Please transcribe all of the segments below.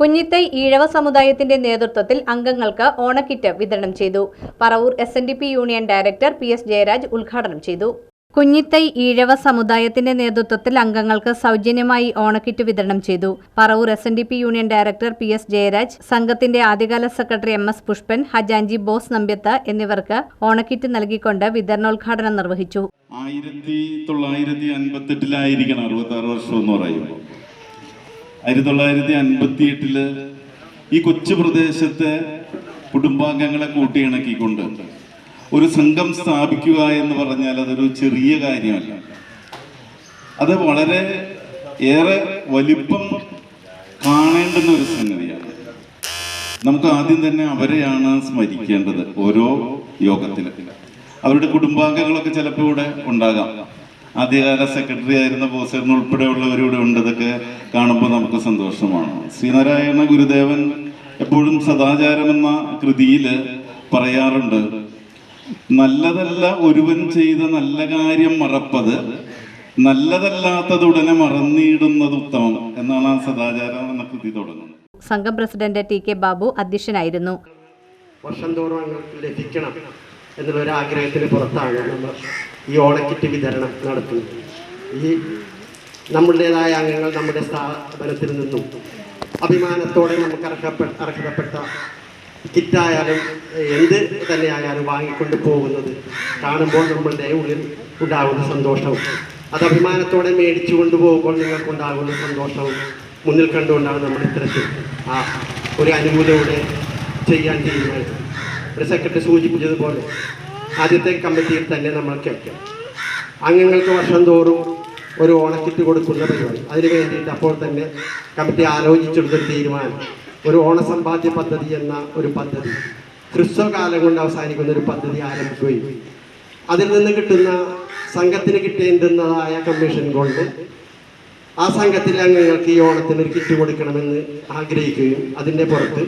കുഞ്ഞിത്തൈ ഈഴവ സമുദായത്തിന്റെ നേതൃത്വത്തിൽ അംഗങ്ങൾക്ക് ഓണക്കിറ്റ് വിതരണം ചെയ്തു. Paravur S union director P S Jayaraj ഉദ്ഘാടനം ചെയ്തു. കുഞ്ഞിത്തൈ ഈഴവ സമുദായത്തിന്റെ നേതൃത്വത്തിൽ അംഗങ്ങൾക്ക് സൗജന്യമായി ഓണക്കിറ്റ് വിതരണം ചെയ്തു. Paravur S N D P union director P S Jayaraj സംഘത്തിന്റെ ആദ്യകാല secretary M S Pushpan Hajanji Bose Nambyath എന്നിവർക്ക് ഓണക്കിറ്റ് നൽകിക്കൊണ്ട് വിതരണോദ്ഘാടനം നിർവഹിച്ചു. ആയിരത്തി തൊള്ളായിരത്തി അൻപത്തെട്ടിലായിരിക്കണം അറുപത്തി ആറ് വർഷം എന്ന് പറയുമ്പോൾ. ആയിരത്തി തൊള്ളായിരത്തി അൻപത്തി എട്ടിൽ ഈ കൊച്ചു പ്രദേശത്തെ കുടുംബാംഗങ്ങളെ കൂട്ടിയിണക്കിക്കൊണ്ട് ഒരു സംഘം സ്ഥാപിക്കുക എന്ന് പറഞ്ഞാൽ അതൊരു ചെറിയ കാര്യമല്ല. അത് വളരെ ഏറെ വലിപ്പം കാണേണ്ടുന്ന ഒരു സംഗതിയാണ്. നമുക്ക് ആദ്യം തന്നെ അവരെയാണ് സ്മരിക്കേണ്ടത് ഓരോ യോഗത്തിലും. അവരുടെ കുടുംബാംഗങ്ങളൊക്കെ ചിലപ്പോൾ ഇവിടെ ഉണ്ടാകാം. ആദ്യകാല സെക്രട്ടറി ആയിരുന്ന ബോസേറിന് ഉൾപ്പെടെയുള്ളവരിവിടെ ഉണ്ടതൊക്കെ കാണുമ്പോൾ നമുക്ക് സന്തോഷമാണ്. ശ്രീനാരായണ ഗുരുദേവൻ എപ്പോഴും സദാചാരം എന്ന കൃതിയിൽ പറയാറുണ്ട്. നല്ലതല്ല ഒരുവൻ ചെയ്ത നല്ല കാര്യം മറപ്പത് നല്ലതല്ലാത്തത് ഉടനെ മറന്നിടുന്നത് ഉത്തമം എന്നാണ് ആ സദാചാരം എന്ന കൃതി തുടങ്ങുന്നത്. സംഘം പ്രസിഡന്റ് ടി കെ ബാബു അധ്യക്ഷനായിരുന്നു. വർഷം തോറും ലഭിക്കണം എന്നുള്ള ഒരു ആഗ്രഹത്തിന് പുറത്താണ് നമ്മൾ ഈ ഓണക്കിറ്റ് വിതരണം നടത്തുന്നത് ഈ നമ്മുടേതായ അംഗങ്ങൾ നമ്മുടെ സ്ഥാപനത്തിൽ നിന്നും അഭിമാനത്തോടെ നമുക്ക് അർഹപ്പെട്ട അർഹതപ്പെട്ട കിറ്റായാലും എന്ത് തന്നെയായാലും വാങ്ങിക്കൊണ്ട് പോകുന്നത് കാണുമ്പോൾ നമ്മളുടെ ഉള്ളിൽ ഉണ്ടാകുന്ന സന്തോഷവും അത് അഭിമാനത്തോടെ മേടിച്ചു കൊണ്ടുപോകുമ്പോൾ നിങ്ങൾക്കുണ്ടാകുന്ന സന്തോഷവും മുന്നിൽ കണ്ടുകൊണ്ടാണ് നമ്മൾ ഇത്തരത്തിൽ ആ ഒരു അനുകൂലയോടെ ചെയ്യാൻ തീരുമാനിച്ചത്. ഒരു സെക്രട്ടറി സൂചിപ്പിച്ചതുപോലെ ആദ്യത്തെ കമ്മിറ്റിയിൽ തന്നെ നമ്മൾ കേൾക്കും. അംഗങ്ങൾക്ക് വർഷം തോറും ഒരു ഓണക്കിറ്റ് കൊടുക്കുന്ന പരിപാടി. അതിന് വേണ്ടിയിട്ട് അപ്പോൾ തന്നെ കമ്മിറ്റി ആലോചിച്ചെടുത്തൊരു തീരുമാനം. ഒരു ഓണസമ്പാദ്യ പദ്ധതി എന്ന ഒരു പദ്ധതി. ഹ്രസ്വകാലം കൊണ്ട് അവസാനിക്കുന്ന ഒരു പദ്ധതി ആരംഭിക്കുകയും. അതിൽ നിന്ന് കിട്ടുന്ന സംഘത്തിന് കിട്ടേണ്ടുന്നതായ കമ്മീഷൻ കൊണ്ട് ആ സംഘത്തിലെ അംഗങ്ങൾക്ക് ഈ ഓണത്തിന് ഒരു കിറ്റ് കൊടുക്കണമെന്ന് ആഗ്രഹിക്കുകയും അതിന്റെ പുറത്ത്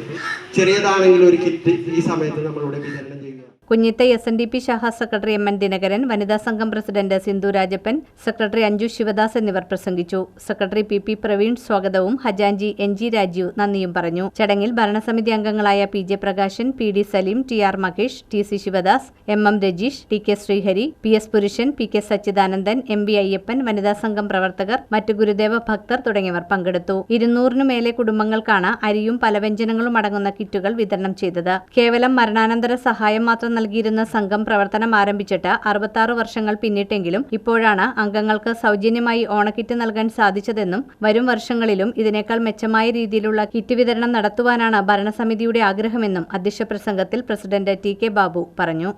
ചെറിയതാണെങ്കിലും ഒരു കിറ്റ് ഈ സമയത്ത് നമ്മളിവിടെ വിതരണം ചെയ്യുക Kunjithai S N D P ശാഖ സെക്രട്ടറി എം എൻ ദിനകരൻ വനിതാ സംഘം പ്രസിഡന്റ് സിന്ധു രാജപ്പൻ സെക്രട്ടറി അഞ്ജു ശിവദാസ് എന്നിവർ പ്രസംഗിച്ചു. സെക്രട്ടറി പി പി പ്രവീൺ സ്വാഗതവും ഹജാൻജി എൻ ജി രാജീവ് നന്ദിയും പറഞ്ഞു. ചടങ്ങിൽ ഭരണസമിതി അംഗങ്ങളായ P J Prakashan P D Saleem T R Makesh T C Shivadas M M Rajeesh T K Sreehari P S Purushan P K Sachidanandan M V Ayyappan വനിതാ സംഘം പ്രവർത്തകർ മറ്റു ഗുരുദേവ ഭക്തർ തുടങ്ങിയവർ പങ്കെടുത്തു. ഇരുന്നൂറിനു മേലെ കുടുംബങ്ങൾക്കാണ് അരിയും പലവ്യഞ്ജനങ്ങളും അടങ്ങുന്ന കിറ്റുകൾ വിതരണം ചെയ്തത്. കേവലം മരണാനന്തര സഹായം മാത്രം നൽകിയിരുന്ന സംഘം പ്രവർത്തനം ആരംഭിച്ചിട്ട് അറുപത്താറ് വർഷങ്ങൾ പിന്നിട്ടെങ്കിലും ഇപ്പോഴാണ് അംഗങ്ങൾക്ക് സൗജന്യമായി ഓണക്കിറ്റ് നൽകാൻ സാധിച്ചതെന്നും വരും വർഷങ്ങളിലും ഇതിനേക്കാൾ മെച്ചമായ രീതിയിലുള്ള കിറ്റ് വിതരണം നടത്തുവാനാണ് ഭരണസമിതിയുടെ ആഗ്രഹമെന്നും അധ്യക്ഷ പ്രസംഗത്തിൽ പ്രസിഡന്റ് ടി കെ ബാബു പറഞ്ഞു.